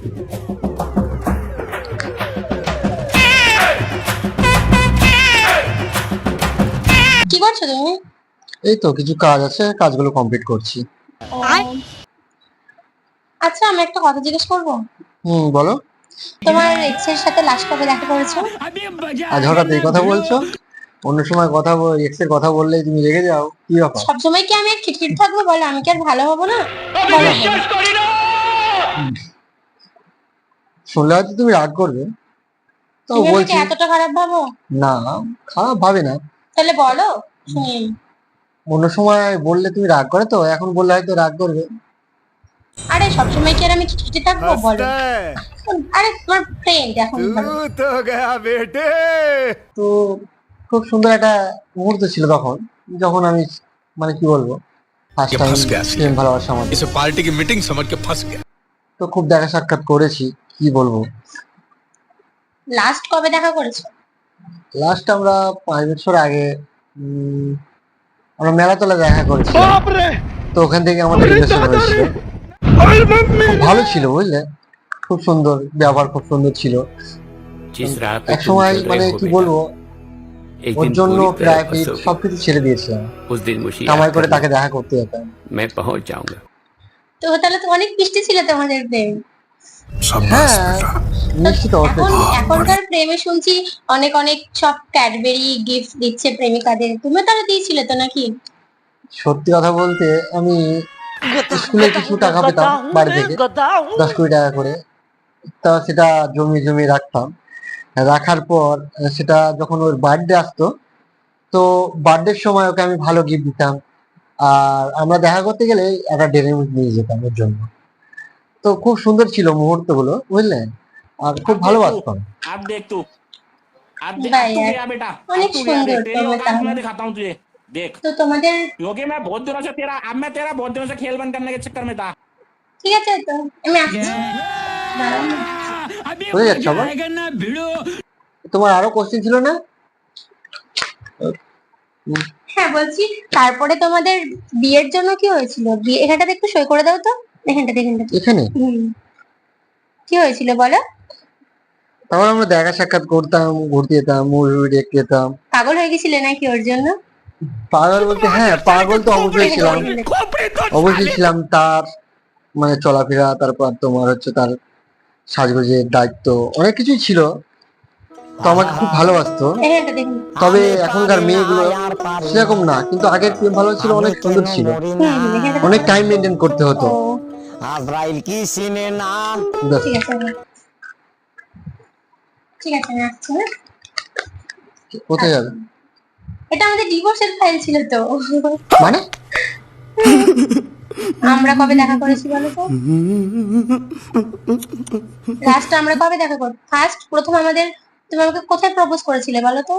কি করছ তুমি? এই তো কিছু কাজ আছে কাজগুলো কমপ্লিট করছি। আচ্ছা আমি একটা কথা জিজ্ঞেস করব? হুম বলো। তোমার এক্সের সাথে লাস্ট কবে দেখা করেছ? আজ হঠাৎ এই কথা বলছো? অন্য সময় কথা এক্সের কথা বললেই তুমি রেগে যাও কি ব্যাপার? সবসময় কি আমি আর খিটখিট থাকব বলো? আমি কি আর ভালো হব না? বলো। শুনলে হয়তো তুমি রাগ করবে। তাও বলছি এতটা খারাপ ভাবো? না খারাপ ভাবে না। তাহলে বলো শুনি। অন্য সময় বললে তুমি রাগ করে তো এখন বললে হয়তো রাগ করবে। আরে সবসময় কি আর আমি খিটখিটে থাকব? বলো। আরে তোমার ফ্রেন্ড এখন। তো গয়া বেটে। তো খুব সুন্দর একটা মুহূর্ত ছিল তখন যখন আমি মানে কি বলব ফার্স্ট টাইম ভালোবাসা আমার। এসে পার্টি কি মিটিং সমঝ কে ফাঁস গয়া তো খুব দেখা সাক্ষাৎ করেছি। কি বলব? লাস্ট কবে দেখা করেছ? লাস্ট আমরা পাঁচ বছর আগে আমরা মেলা দেখা করেছি তো ওখান থেকে আমাদের রিলেশন ভালো ছিল বুঝলে? খুব সুন্দর ব্যবহার খুব সুন্দর ছিল। এক সময় মানে কি বলব? ওর জন্য প্রায় সবকিছু ছেড়ে দিয়েছিলাম। কামাই করে তাকে দেখা করতে যেতাম। তো তাহলে তো অনেক বৃষ্টি ছিল তোমাদের দিন সাব্বাস হ্যাঁ। বেটা নিশ্চিত এখনকার প্রেমে শুনছি অনেক অনেক সব ক্যাডবেরি গিফট দিচ্ছে প্রেমিকাদের। তুমি তারা দিয়েছিলে তো নাকি? সত্যি কথা বলতে আমি স্কুলে কিছু টাকা পেতাম বাড়ি থেকে দশ কুড়ি টাকা করে। তা সেটা জমিয়ে জমিয়ে রাখতাম। রাখার পর সেটা যখন ওর বার্থডে আসতো তো বার্থডের সময় ওকে আমি ভালো গিফট দিতাম। আর আমরা দেখা করতে গেলে একটা ডেরি নিয়ে যেতাম ওর জন্য। তো খুব সুন্দর ছিল মুহূর্তগুলো বুঝলেন আর খুব ভালোবাসতাম अब देख तू अब देख भाई अब तू यार, गया बेटा अब अनेक तू गया सुंदर देख तेरी तो औकात बताओ। मैं दिखाता हूँ तुझे देख তো তোমাদের क्योंकि मैं बहुत दिनों से तेरा अब मैं तेरा बहुत दिनों से खेल बंद करने के चक्कर में था ঠিক আছে তো আমি আসছি দাঁড়াও না। বুঝে যাচ্ছ আবার তোমার আরো কোশ্চেন ছিল না হ্যাঁ বলছি তারপরে তোমাদের বিয়ের জন্য কি হয়েছিল বিয়ে এখানটাতে একটু সই করে দাও তো এখানে? কি হয়েছিল বলো? তারপর আমরা দেখা সাক্ষাৎ করতাম ঘুরতে যেতাম মুভি দেখতে যেতাম। পাগল হয়ে গেছিলে নাকি ওর জন্য? পাগল বলতে হ্যাঁ পাগল তো অবশ্যই ছিলাম। অবশ্যই ছিলাম তার মানে চলাফেরা তারপর তোমার হচ্ছে তার সাজগোজের দায়িত্ব অনেক কিছুই ছিল। তো আমাকে খুব ভালোবাসতো। তবে এখনকার মেয়েগুলো সেরকম না কিন্তু আগের প্রেম ভালো ছিল অনেক সুন্দর ছিল। অনেক টাইম মেনটেন করতে হতো। আজরাইল কি চিনে না? ঠিক আছে ঠিক আছে আমি আসছি হ্যাঁ? কোথায় যাবে? এটা আমাদের ডিভোর্সের ফাইল ছিল তো। মানে? আমরা কবে দেখা করেছি বলো তো? লাস্ট আমরা কবে দেখা কর ফার্স্ট প্রথম আমাদের তুমি আমাকে কোথায় প্রপোজ করেছিলে বলো তো?